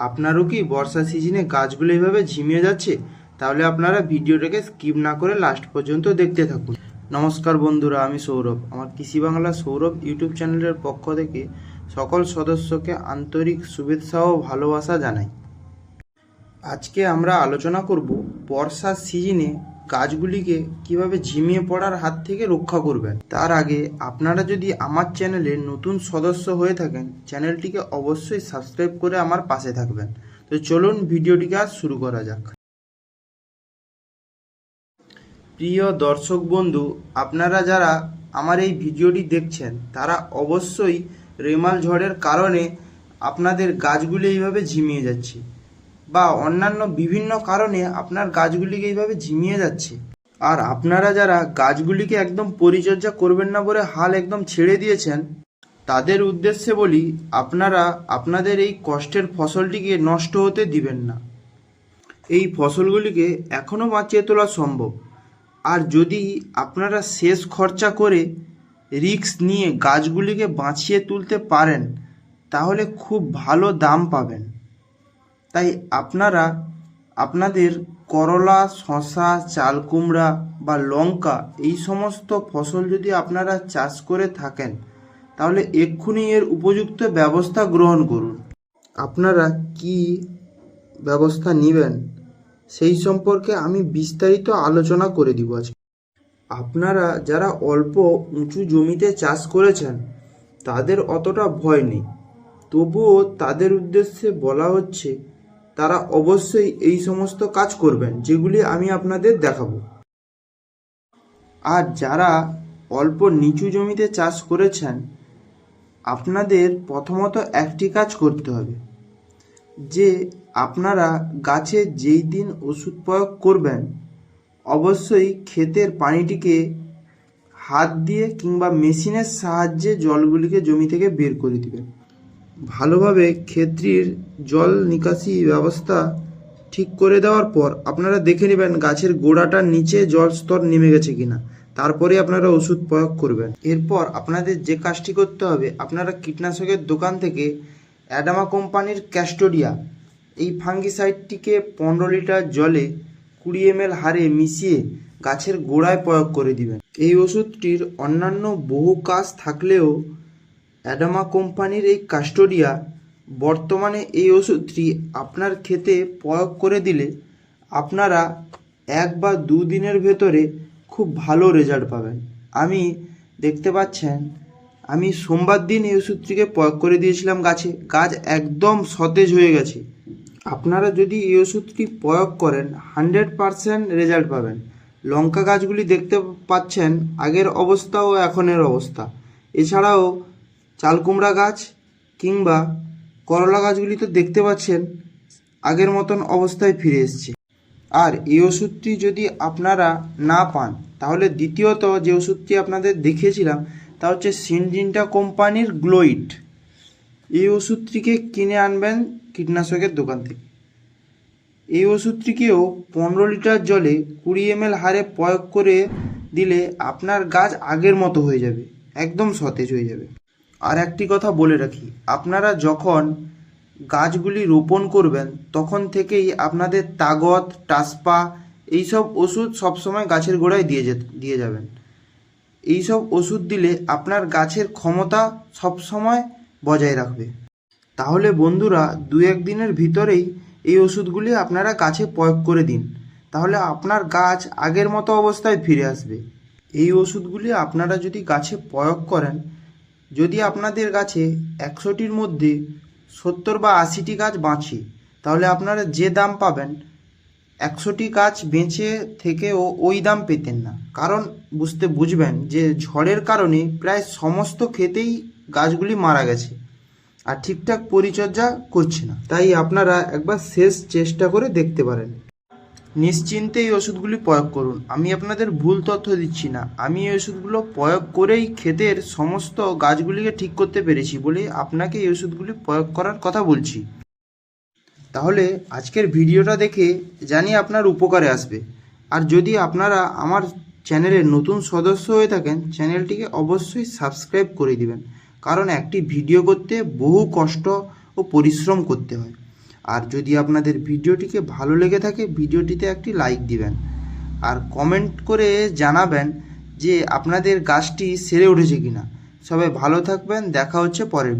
আপনারও কি বর্ষা সিজনে গাছগুলো এইভাবে ঝিমিয়ে যাচ্ছে? তাহলে আপনারা ভিডিওটাকে স্কিপ না করে লাস্ট পর্যন্ত দেখতে থাকুন। নমস্কার বন্ধুরা, আমি সৌরভ। আমার কৃষি বাংলা সৌরভ ইউটিউব চ্যানেলের পক্ষ থেকে সকল সদস্যকে আন্তরিক শুভেচ্ছা ও ভালোবাসা জানাই। আজকে আমরা আলোচনা করব বর্ষার সিজনে গাছগুলিকে কীভাবে ঝিমিয়ে পড়ার হাত থেকে রক্ষা করবেন। তার আগে আপনারা যদি আমার চ্যানেলে নতুন সদস্য হয়ে থাকেন, চ্যানেলটিকে অবশ্যই সাবস্ক্রাইব করে আমার পাশে থাকবেন। তো চলুন ভিডিওটিকে আজ শুরু করা যাক। প্রিয় দর্শক বন্ধু, আপনারা যারা আমার এই ভিডিওটি দেখছেন, তারা অবশ্যই রেমাল ঝড়ের কারণে আপনাদের গাছগুলি এইভাবে ঝিমিয়ে যাচ্ছে। বা অন্যান্য বিভিন্ন কারণে আপনার গাছগুলিকে এইভাবে ঝিমিয়ে যাচ্ছে। আর আপনারা যারা গাছগুলিকে একদম পরিচর্যা করবেন না বলে হাল একদম ছেড়ে দিয়েছেন, তাদের উদ্দেশ্যে বলি, আপনারা আপনাদের এই কষ্টের ফসলটিকে নষ্ট হতে দিবেন না। এই ফসলগুলিকে এখনও বাঁচিয়ে তোলা সম্ভব। আর যদি আপনারা শেষ খরচা করে রিস্ক নিয়ে গাছগুলিকে বাঁচিয়ে তুলতে পারেন, তাহলে খুব ভালো দাম পাবেন। তাই আপনারা আপনাদের করলা শশা চাল কুমড়া বা লঙ্কা এই সমস্ত ফসল যদি আপনারা চাষ করে থাকেন, তাহলে এক্ষুনি এর উপযুক্ত ব্যবস্থা গ্রহণ করুন। আপনারা কি ব্যবস্থা নেবেন সেই সম্পর্কে আমি বিস্তারিত আলোচনা করে দিব আজকে। আপনারা যারা অল্প উঁচু জমিতে চাষ করেছেন, তাদের অতটা ভয় নেই। তবুও তাদের উদ্দেশ্যে বলা হচ্ছে তারা অবশ্যই এই সমস্ত কাজ করবেন, যেগুলি আমি আপনাদের দেখাবো। আর যারা অল্প নিচু জমিতে চাষ করেছেন, আপনাদের প্রথমত একটি কাজ করতে হবে, যে আপনারা গাছে যেই দিন ওষুধ প্রয়োগ করবেন, অবশ্যই ক্ষেতের পানিটিকে হাত দিয়ে কিংবা মেশিনের সাহায্যে জলগুলিকে জমি থেকে বের করে দিবেন। ভালোভাবে ক্ষেত্রির জল নিকাশি ব্যবস্থা ঠিক করে দেওয়ার পর আপনারা দেখে নেবেন গাছের গোড়াটার নিচে জল স্তর নেমে গেছে কিনা। তারপরে আপনারা ওষুধ প্রয়োগ করবেন। এরপর আপনাদের যে কাজটি করতে হবে, আপনারা কীটনাশকের দোকান থেকে অ্যাডামা কোম্পানির ক্যাস্টোডিয়া, এই ফাঙ্গিসাইডটিকে পনেরো লিটার জলে কুড়ি এম হারে মিশিয়ে গাছের গোড়ায় প্রয়োগ করে দিবেন। এই ওষুধটির অন্যান্য বহু কাজ থাকলেও অ্যাডামা কোম্পানির এই কাস্টোডিয়া বর্তমানে এই ওষুধটি আপনার ক্ষেতে প্রয়োগ করে দিলে আপনারা এক বা দুদিনের ভেতরে খুব ভালো রেজাল্ট পাবেন। আমি দেখতে পাচ্ছেন, আমি সোমবার দিন এই ওষুধটিকে প্রয়োগ করে দিয়েছিলাম গাছে। গাছ একদম সতেজ হয়ে গেছে। আপনারা যদি এই ওষুধটি প্রয়োগ করেন, হান্ড্রেড পারসেন্ট রেজাল্ট পাবেন। লঙ্কা গাছগুলি দেখতে পাচ্ছেন, আগের অবস্থা ও এখনের অবস্থা। এছাড়াও চাল কুমড়া গাছ কিংবা করলা গাছগুলি তো দেখতে পাচ্ছেন, আগের মতন অবস্থায় ফিরে এসছে। আর এই ওষুধটি যদি আপনারা না পান, তাহলে দ্বিতীয়ত যে ওষুধটি আপনাদের দেখিয়েছিলাম, তা হচ্ছে সিনজিনটা কোম্পানির গ্লোইট এই ওষুধটিকে কিনে আনবেন কীটনাশকের দোকান থেকে। এই ওষুধটিকেও পনেরো লিটার জলে কুড়ি এম হারে প্রয়োগ করে দিলে আপনার গাছ আগের মতো হয়ে যাবে, একদম সতেজ হয়ে যাবে। আর একটি কথা বলে রাখি, আপনারা যখন গাছগুলি রোপণ করবেন, তখন থেকেই আপনাদের তাগত, টাসপা এইসব ওষুধ সবসময় গাছের গোড়ায় দিয়ে যে, দিয়ে যাবেন। এইসব ওষুধ দিলে আপনার গাছের ক্ষমতা সবসময় বজায় রাখবে। তাহলে বন্ধুরা দু এক দিনের ভিতরেই এই ওষুধগুলি আপনারা গাছে প্রয়োগ করে দিন। তাহলে আপনার গাছ আগের মতো অবস্থায় ফিরে আসবে। এই ওষুধগুলি আপনারা যদি গাছে প্রয়োগ করেন যদি আপনাদের গাছে একশোটির মধ্যে সত্তর বা আশিটি গাছ বাঁচে, তাহলে আপনারা যে দাম পাবেন, একশোটি গাছ বেঁচে থেকেও ওই দাম পেতেন না। কারণ বুঝতে বুঝবেন যে ঝড়ের কারণে প্রায় সমস্ত ক্ষেতেই গাছগুলি মারা গেছে আর ঠিকঠাক পরিচর্যা করছে না। তাই আপনারা একবার শেষ চেষ্টা করে দেখতে পারেন। নিশ্চিন্তে এই ওষুধগুলি প্রয়োগ করুন। আমি আপনাদের ভুল তথ্য দিচ্ছি না। আমি এই ওষুধগুলো প্রয়োগ করেই ক্ষেতের সমস্ত গাছগুলিকে ঠিক করতে পেরেছি বলে আপনাকে এই ওষুধগুলি প্রয়োগ করার কথা বলছি। তাহলে আজকের ভিডিওটা দেখে জানি আপনার উপকারে আসবে। আর যদি আপনারা আমার চ্যানেলের নতুন সদস্য হয়ে থাকেন, চ্যানেলটিকে অবশ্যই সাবস্ক্রাইব করে দিবেন। কারণ একটি ভিডিও করতে বহু কষ্ট ও পরিশ্রম করতে হয়। আর যদি আপনাদের ভিডিওটিকে ভালো লেগে থাকে, ভিডিওটিতে একটি লাইক দিবেন। আর কমেন্ট করে জানাবেন যে আপনাদের গাছটি সেরে উঠেছে কিনা। সবাই ভালো থাকবেন, দেখা হচ্ছে পরের